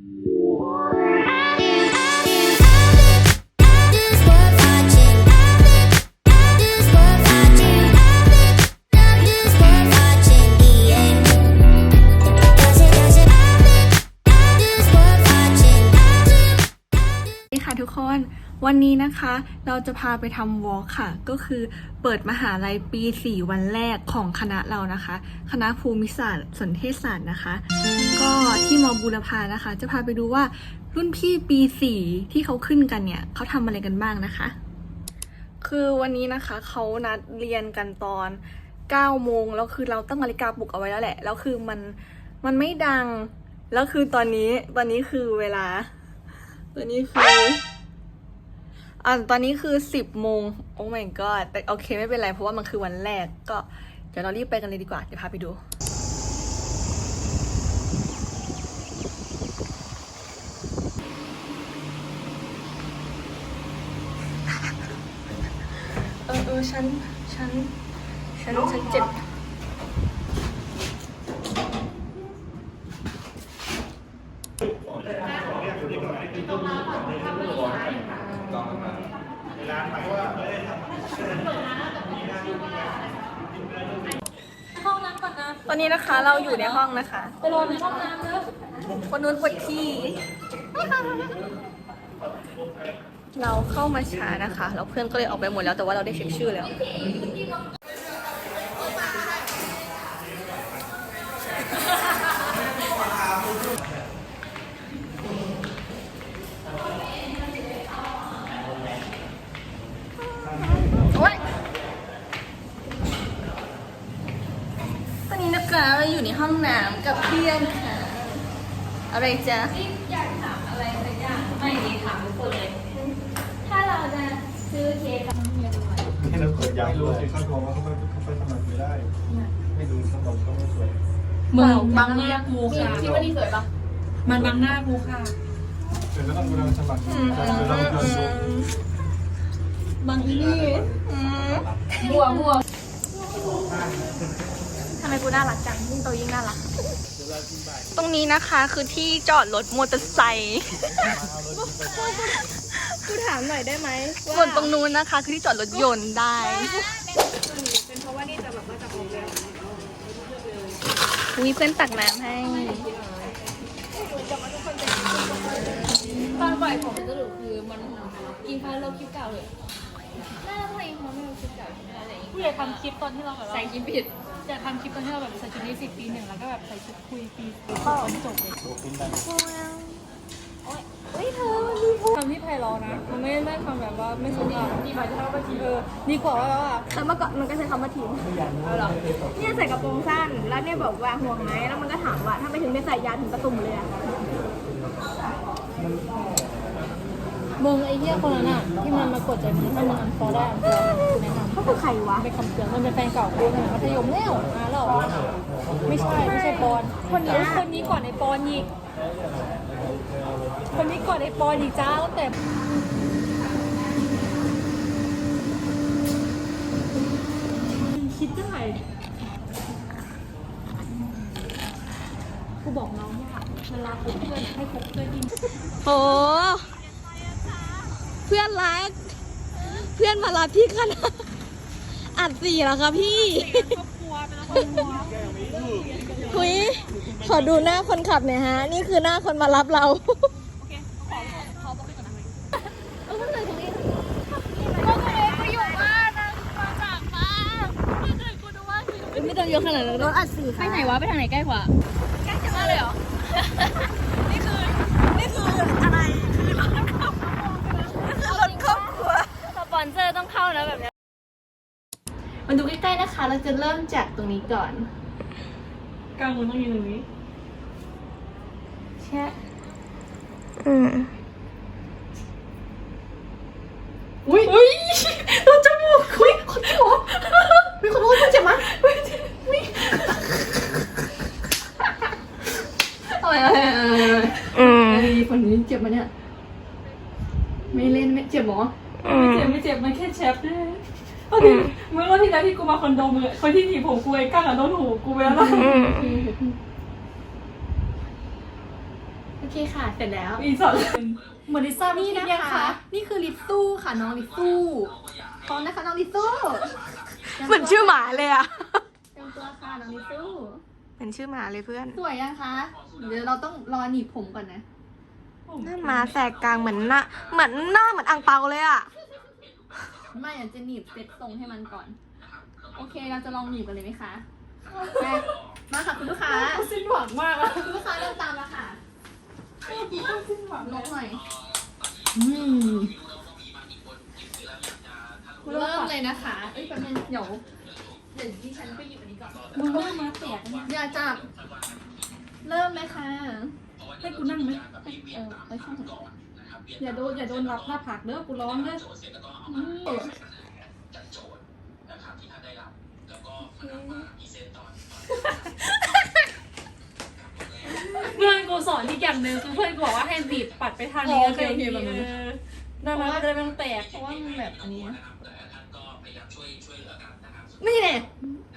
สวัสดีค่ะทุกคนวันนี้นะคะเราจะพาไปทำวอล์กค่ะ ก็คือเปิดมหาลัยปี 4 วันแรกของคณะเรานะคะ คณะภูมิศาสตร์สนเทศศาสตร์นะคะ ก็ที่มบูรพานะคะ จะพาไปดูว่ารุ่นพี่ปี4ที่เขาขึ้นกันเนี่ยเขาทำอะไรกันบ้างนะคะ คือวันนี้นะคะเขานัดเรียนกันตอน9โมงแล้วคือเราตั้งนาฬิกาปลุกเอาไว้แล้วแหละ แล้วคือมันมันไม่ดัง แล้วคือตอนนี้ตอนนี้คือเวลา ตอนนี้คืออ่าตอนนี้คือสิบโมงโอ้ my god แต่โอเคไม่เป็นไรเพราะว่ามันคือวันแรกก็เดี๋ยวเรารีบไปกันเลยดีกว่าเดี๋ยวพาไปดู ออเออฉันฉันฉันฉันเจ็บตอนนี้นะคะเราอยู่ในห้องนะคะไปรอในห้องน้ำเนอะคนนู้นปวดขี้ เราเข้ามาช้านะคะแล้วเพื่อนก็เลยออกไปหมดแล้วแต่ว่าเราได้เช็คชื่อแล้วตอนนี้นะคะเราอยู่ในห้องน้ำกับเพื่อนค่ะ อะไรจ๊ะ เราเกิดยาวรู้สิเขาบอกว่าเขาไปเขาไปสมัครไม่ได้ ไม่ดูเขาบอกเขาไม่สวยมึงบังหน้ากูค่ะ คิดว่านี่สวยปะมันบังหน้ากูค่ะเดี๋ยวเราต้องดูเราสมัครเดี๋ยวเราดูบังอีนี่บัวบัวทำไมกูน่ารักจังยิ่งโตยิ่งน่ารัก ตรงนี้นะคะคือที่จอดรถมอเตอร์ไซค์ กูถามหน่อยได้ไหมส่วนตรงนู้นนะคะ คือที่จอดรถยนต์ได้ เป็นเพราะว่านี่จะแบบว่าจะออกแล้วมีเพื่อนตักน้ำให้ ตอนปล่อยผมสรุปคือมันกินข้าวเราคลิปเก่าเลยน่าจะเพลงเขาไม่รู้คลิปเก่าอะไรอย่างงี้กูอยากทำคลิปตอนที่เราแบบว่าใส่คลิปผิดอยากทำคลิปตอนที่เราแบบใส่ชุดนิสิตปีหนึ่งแล้วก็แบบใส่ชุดคุยปีตอนจบเลย ทำที่ไพเราะนะ มันไม่ไม่ทำแบบว่าไม่สุภาพดีกว่าที่เราไปทีเออดีกว่าว่าแบบว่าคำว่าก่อนมันก็ใช้คำว่าทิ้งเอาหรอเนี่ยใส่กระโปรงสั้น แล้วเนี่ยบอกว่าห่วงไหมแล้วมันก็ถามว่าถ้าไปถึงไม่ใส่ยาถึงกระตุ่มเลยอะมึงไอ้เหี้ยคนนั้นอะที่มันมากดใจมึงถ้ามึงอันฟอได้อันฟอกูแนะนำเขาคือใครวะไปคำเตือนมันเป็นแฟนเก่ากูเนี่ยมัธยมแล้วอะหรอไม่ใช่ไม่ใช่ปอนคนนี้คนนี้ก่อนไอ้ปอนอีก คนนี้ก่อนไอ้ปอนอีกจ้าตั้งแต่คิดได้กูบอกน้องว่าเวลาคบเพื่อนให้คบเพื่อนที่โหเพื่อนรัก เพื่อนมารับพี่คณะอัดสี่แล้วค่ะพี่คุยขอดูหน้าคนขับหน่อยฮะ นี่คือหน้าคนมารับเรา ไม่ต้อง เยอะขนาดนั้นรถอัดสี่ไปค่ะไหนวะ ไปทางไหนใกล้กว่าใกล้จะมาเลยเหรอรถครอบครัวสปอนเซอร์ต้องเข้านะแบบเนี้ยมาดูใกล้ๆนะคะ เราจะเริ่มจากตรงนี้ก่อน กลางมึงต้องยืนตรงนี้ แช่อืม อุ้ยอุ้ยโดนจมูกอุ้ยคนที่หัว มีคนพูดเจ็บมั้ยอะไรอะไรอะไรอืม ไอ้ คนนี้เจ็บมาเนี่ย ไม่เล่นไม่เจ็บหรอไม่เจ็บไม่เจ็บมันแค่แชฟด้วยตอนนี้เมื่อรอบที่แล้วที่กูมาคอนโดมึงอะคนที่หนีผมกูไอ้ก้างอะโดนหูกูไปแล้วล่ะเคค่ะ เสร็จแล้วอีสอนเหมือนลิซ่านี่นี่นะนะคะคะ นี่คือลิซสู้ค่ะน้องลิซสู้พร้อมนะคะน้องลิซสู้เหมือนชื่อหมาเลยอะเตรียมตัวค่ะน้องลิซสู้เป็นชื่อหมาเลยเพื่อน สวยยังคะ เดี๋ยวเราต้องรอหนีบผมก่อนนะ หน้าหมาแสกกลางเหมือนหน้าเหมือนหน้าเหมือนอังเปาเลยอะไม่อยากจะหนีบเซ็ตทรงให้มันก่อน โอเคเราจะลองหนีบกันเลยไหมคะไปมาค่ะคุณลูกค้าสิ้นหวังมากอะคุณลูกค้าเริ่มตามแล้วค่ะสิ้นหวังลบหน่อยอืมเริ่มเลยนะคะ เอ้ยแป๊บนึงเดี๋ยวเดี๋ยวดิฉันไปหยิบอันนี้ก่อนมึงหน้ามาแตกนะอย่าจับ เริ่มเลยค่ะ ให้กูนั่งไหมเออไปช่องหัวอย่าโดนอย่าโดนรับหน้าผากเด้อกูร้อนเด้อนี่เพื่อนกูสอนอีกอย่างหนึ่งคือเพื่อนกูบอกว่าให้บีบปัดไปทางนี้ก็จะดีเออหน้ามาก็จะได้ไม่ต้องแตกเพราะว่ามันแบบอันนี้นะนี่แน่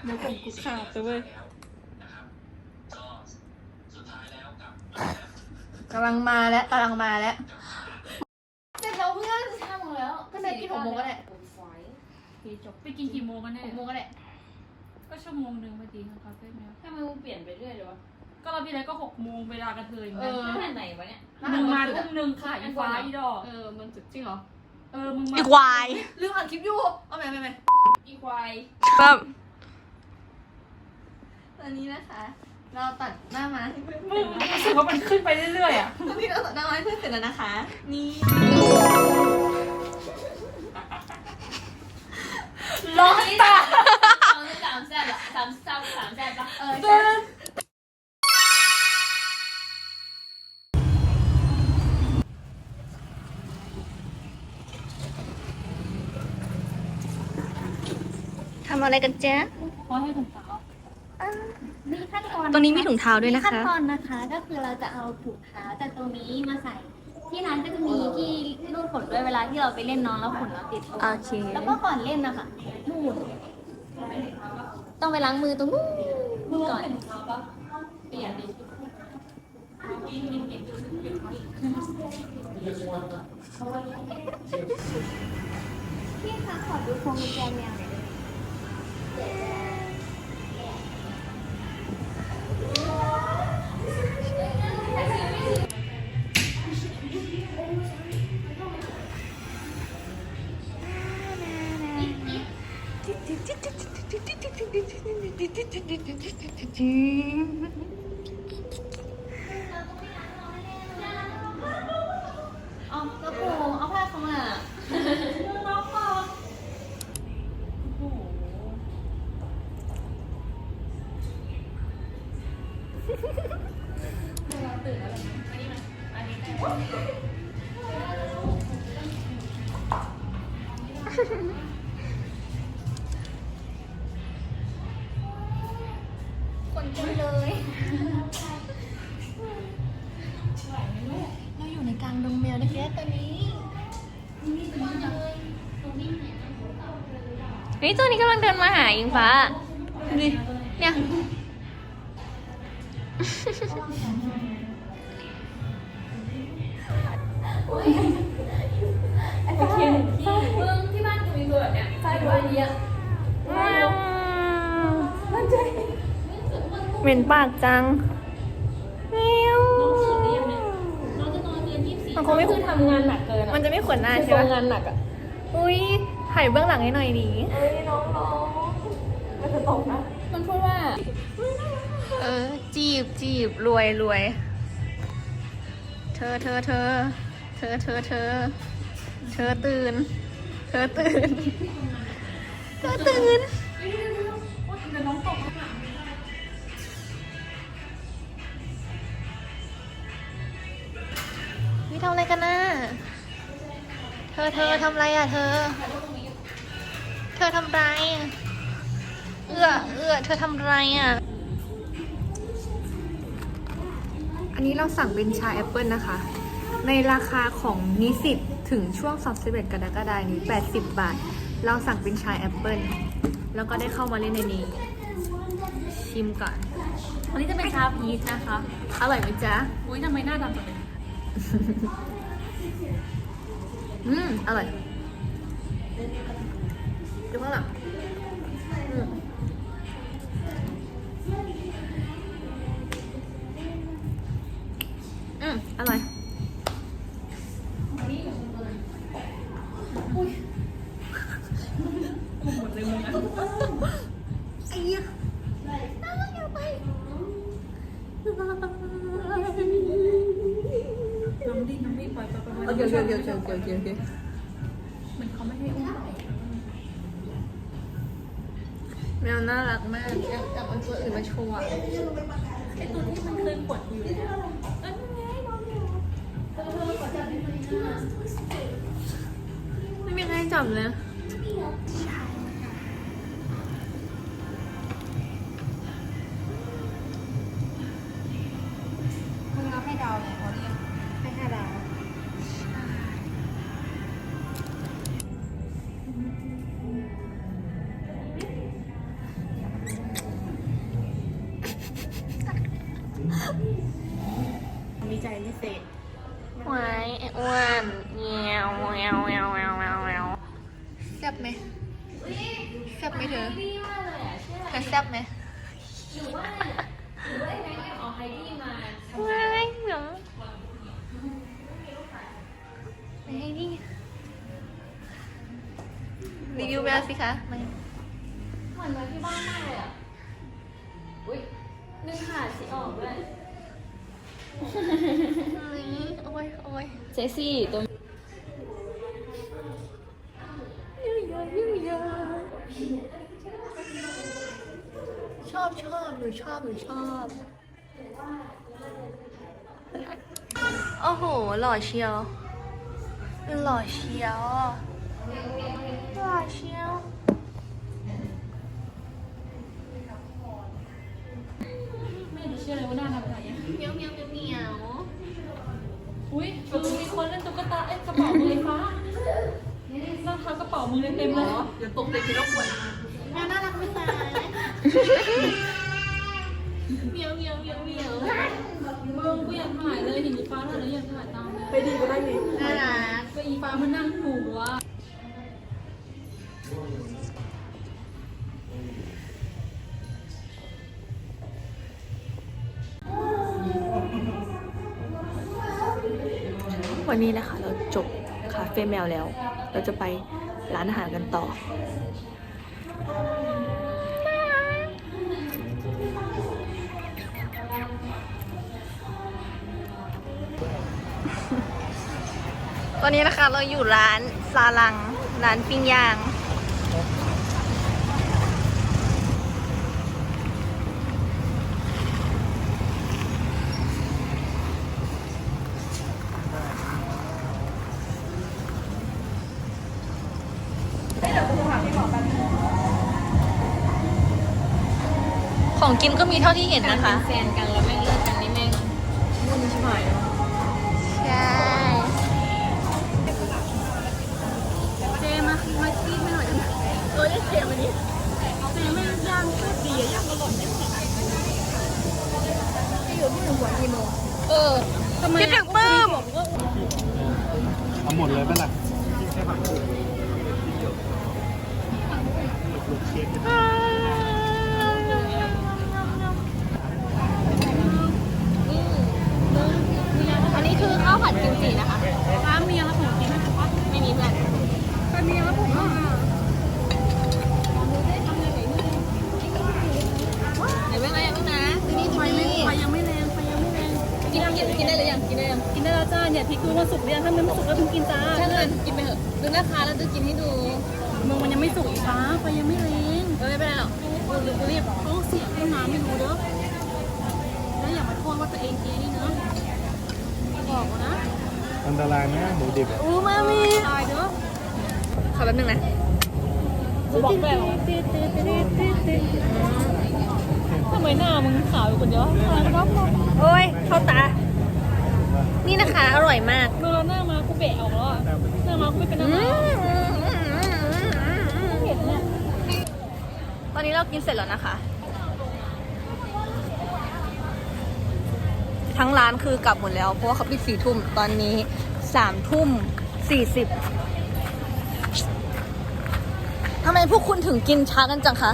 เดี๋ยวผมกูขาดไปเว้ย กำลังมาแล้วกำลังมาแล้วเสร็จแล้วเพื่อนห้าโมงแล้วก็เสร็จกี่หกโมงก็ได้โอเคจบไปกินกี่โมงกันแน่หกโมงก็ได้ก็ชั่วโมงหนึ่งพอดีค่ะคาเฟ่แมวทำไมมึงเปลี่ยนไปเรื่อยเลยวะก็เราพี่แล้วก็หกโมงเวลากระเทยเหมือนเอกันอแล้วไหนวะเนี่ยมึงมาทุ่มหนึ่งค่ะอีฟ้าอีดอกเออมันจุดจริงเหรอเออมึงมาอีควายลืมอ่านคลิปอยู่เอาไปไปไปอีควายแบบตอนนี้นะคะ เราตัดหน้ามาให้เพื่อนมึงรู้สึกว่ามันขึ้นไปเรื่อยๆอะตอนนี้เราตัดหน้ามาให้เพื่อนเสร็จแล้วนะคะ นี่ร้อนตาเอาสามแซ่บอะสามสามสามแซ่บปะเออใช่ทำอะไรกันจ๊ะขอให้ถุงเท้า มีขั้นตอนตรงนี้มีถุงเท้าด้วยนะขั้นคะตอนนะคะก็คือเราจะเอาถุงเท้าจากตรงนี้มาใส่ ที่ร้านก็จะมีที่รูดขนด้วยเวลาที่เราไปเล่นน้องแล้วขนเราติดตัวโอเค แล้วก็ก่อนเล่นนะคะนู่นต้องไปล้างมือตรงนู้นก่อนพี่คะขอดูพวงกุญแจแมว คนเต็มเลยเราอยู่ในกลางดงแมวนะคะตอนนี้เฮ้ยตัวนี้กำลังเดินมาหาอิงฟ้าดิเนี่ย มึงที่บ้านกูมีเบอร์แบบเนี้ยใช่ด้วยเนี้ยเหม็นปากจังเมียวมันคงไม่คือทำงานหนักเกินมันจะไม่ขวนหน้าคือใช่โฟไหมงานหนักอะอุ้ยถ่ายเบื้องหลังให้หน่อยดิมันพูดว่า จีบรวยรวยเธอเธอเธอเธอเธอเธอเธอตื่น เธอตื่น เธอตื่นวน้องตกนี่ทำอะไรกันนะเธอเธอทำอะไรอะเธอ เธอทำไร เอื้อเอื้อเธอทำไรอะ อันนี้เราสั่งเป็นชาแอปเปิลนะคะ ในราคาของนิสิตถึงช่วง31กรกฎาคมนี้ 80 บาท เราสั่งเป็นชาแอปเปิลแล้วก็ได้เข้ามาเล่นในนี้ ชิมก่อน วันนี้จะเป็นชาพีชนะคะ อร่อยไหมจ๊ะ อุ้ยทำไมหน้าดำจังเลยอืม อร่อยดูข้างหลัง ไอตัวที่มันเคยปวดอยู่แล้วเอ้ยไงนองอยู่ไม่มีใครจับเลย มีใจไม่เสร็จไว้ไอ้อ้วนเงี้ยวเงี้ยวเงี้ยวเงี้ยวเงี้ยวเงี้ยวแซ่บไหมแซ่บไหมเธอดีมากเลยอะเชื่อเธอแซ่บไหมหรือว่าหรือว่าไอ้แม็กซ์เอาไฮดี้มาทำว้ายเหนียวไหนนี่รีวิวแมวสิคะมาเหมือนมาที่บ้านมากเลยอะอุ้ย นึกขาดสีออกด้วยโอ้ยโอ้ยเซซี่ตัวชอบชอบหนูชอบหนูชอบ โอ้โห หล่อเชียว หล่อเชียว หล่อเชียว เชื่อเลยว่าน่าทำอะไรอะเหมียวเหมียวเหมียวอุ้ยคือมีคนเล่นตุ๊กตาเอ้ยกระเป๋ามือไฟฟ้าน่าทำกระเป๋ามือเต็มเลยเดี๋ยวตกเด็กที่เราป่วยแมวน่ารักไม่ตายเหมียวเหมียวเหมียวเหมียวมึงกูอยากถ่ายเลยเห็นอีฟ้าถ่ายแล้วอยากถ่ายตามเลยไปดีก็ได้นี่น่ารักก็อีฟ้ามันนั่งหัว วันนี้นะคะ เราจบคาเฟ่แมวแล้ว เราจะไปร้านอาหารกันต่อ ตอนนี้นะคะเราอยู่ร้านซาลัง ร้านปิ้งย่าง กินก็มีเท่าที่เห็นนะคะแฟนกันแล้วแม่งเลิกกันนี่แม่งวุ่นชิบหายแล้วใช่ เจมามาคีบไม่หน่อยได้ไหมเออได้เสียงวันนี้เจไม่ย่างโคตรดีอะย่างอร่อยได้ไหมเออทำไมคิดถึงปื้ม เอาหมดเลยปะล่ะเค้ก อันนี้คือข้าวผัดกิมจินะคะ ร้านมีอะไรของกินไหมคะ ไม่มีเพื่อน แต่มีอะไรผมอะ เดี๋ยวไม่มาอย่างนี้นะที่นี่ ไฟ ที่ ไม่ นี่ ไฟยังไม่แรงไฟยังไม่แรง กินกินกินได้เลยยังกินได้ยัง กินได้แล้ว จ้าเนี่ยพริกคือว่าสุกเรียงถ้ามันไม่สุกก็เพิ่งกินจ้าช่างเงินกินไปเถอะดูนะคะแล้วจะกินให้ดูมึงมันยังไม่สุกอีฟ้าไฟยังไม่แรงเออไม่เป็นไรหรอกกูกูรีบเขาเสียงให้มาไม่รู้เด้อแล้วอย่ามาโทษว่าตัวเองเกนี่เนอะบอกนะอันตรายนะหมูดิบอู้มามีตายเด้อขอแป๊บนึงนะบอกแบบทำไมหน้ามึงขาวอยู่คนเดียวตาแล้วโอ้ยเข้าตา นี่นะคะ อร่อยมากดูแล้วหน้ามากูเบะออกแล้วอะหน้ามากูไม่เป็นหน้าอืมามอืมอืมอืมอืมเห็นเนี่ยตอนนี้เรากินเสร็จแล้วนะคะ ทั้งร้านคือกลับหมดแล้ว เพราะว่าเขาปิดสี่ทุ่มตอนนี้สามทุ่มสี่สิบทำไมพวกคุณถึงกินช้ากันจังคะ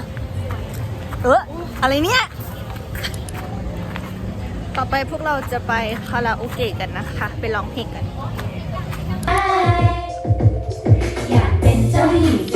เอออะไรเนี่ย ต่อไปพวกเราจะไปคาราโอเกะกันนะคะ ไปร้องเพลงกันอยากเป็นเจ้าหญิง